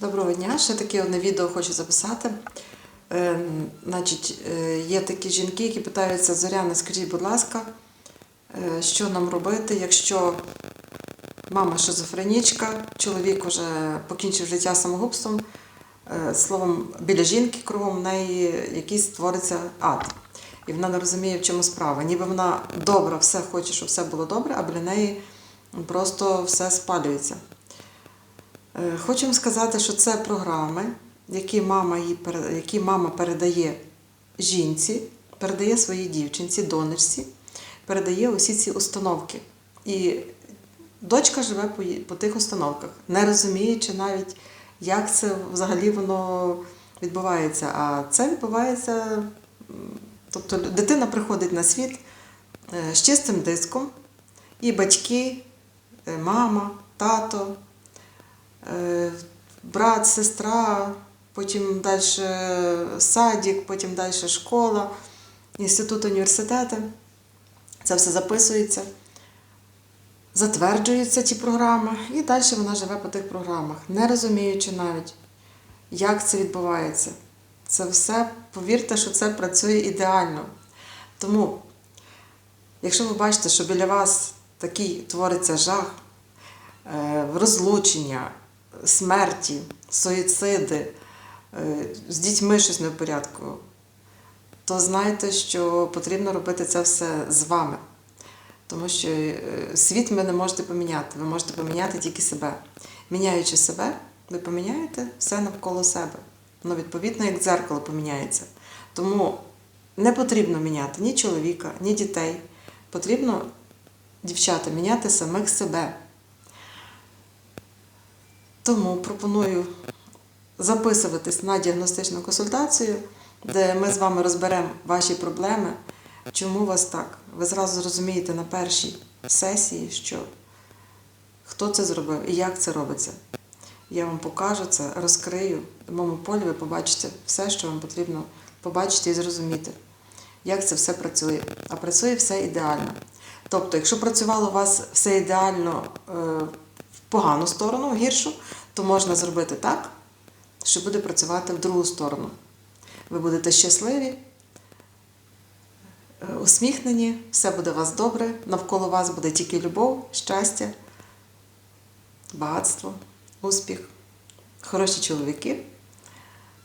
Доброго дня. Ще таке одне відео хочу записати. Е, значить, е, є такі жінки, які питаються, Зоряна, скажіть, будь ласка, е, що нам робити, якщо мама шизофренічка, чоловік вже покінчив життя самогубством, е, словом, біля жінки кругом в неї якийсь твориться ад. І вона не розуміє, в чому справа. Ніби вона добра, все хоче, щоб все було добре, а біля неї просто все спалюється. Е, Хочу вам сказати, що це програми, які мама, їй, які мама передає жінці, передає своїй дівчинці, донечці, передає усі ці установки. І дочка живе по, тих установках, не розуміючи навіть, як це взагалі воно відбувається. А це відбувається, тобто дитина приходить на світ е, з чистим диском, і батьки, е, мама, тато, брат, сестра, потім далі садик, потім далі школа, інститут, університети. Це все записується, затверджуються ті програми, і далі вона живе по тих програмах, не розуміючи навіть, як це відбувається. Це все, повірте, що це працює ідеально. Тому, якщо ви бачите, що біля вас такий твориться жах, е, розлучення, смерті, суїциди, е, з дітьми щось не в порядку, то знайте, що потрібно робити це все з вами. Тому що е, світ ви не можете поміняти, ви можете поміняти тільки себе. Міняючи себе, ви поміняєте все навколо себе. Воно відповідно як дзеркало поміняється. Тому не потрібно міняти ні чоловіка, ні дітей. Потрібно, дівчата, міняти самих себе. Тому пропоную записуватись на діагностичну консультацію, де ми з вами розберемо ваші проблеми, чому вас так. Ви зразу зрозумієте на першій сесії, що хто це зробив і як це робиться. Я вам покажу це, розкрию. В моєму полі ви побачите все, що вам потрібно побачити і зрозуміти, як це все працює. А працює все ідеально. Тобто, якщо працювало у вас все ідеально е, погану сторону, гіршу, то можна зробити так, що буде працювати в другу сторону. Ви будете щасливі, е, усміхнені, все буде у вас добре, навколо вас буде тільки любов, щастя, багатство, успіх, хороші чоловіки.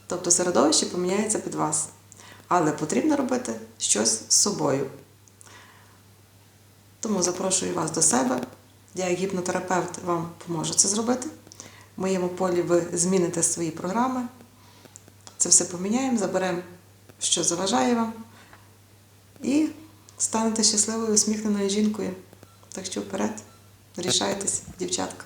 Тобто середовище поміняється під вас. Але потрібно робити щось з собою. Тому запрошую вас до себе. Я, гіпнотерапевт, вам поможу це зробити. В моєму полі ви зміните свої програми. Це все поміняємо, заберемо, що заважає вам, і станете щасливою, усміхненою жінкою. Так що вперед, рішайтесь, дівчатка.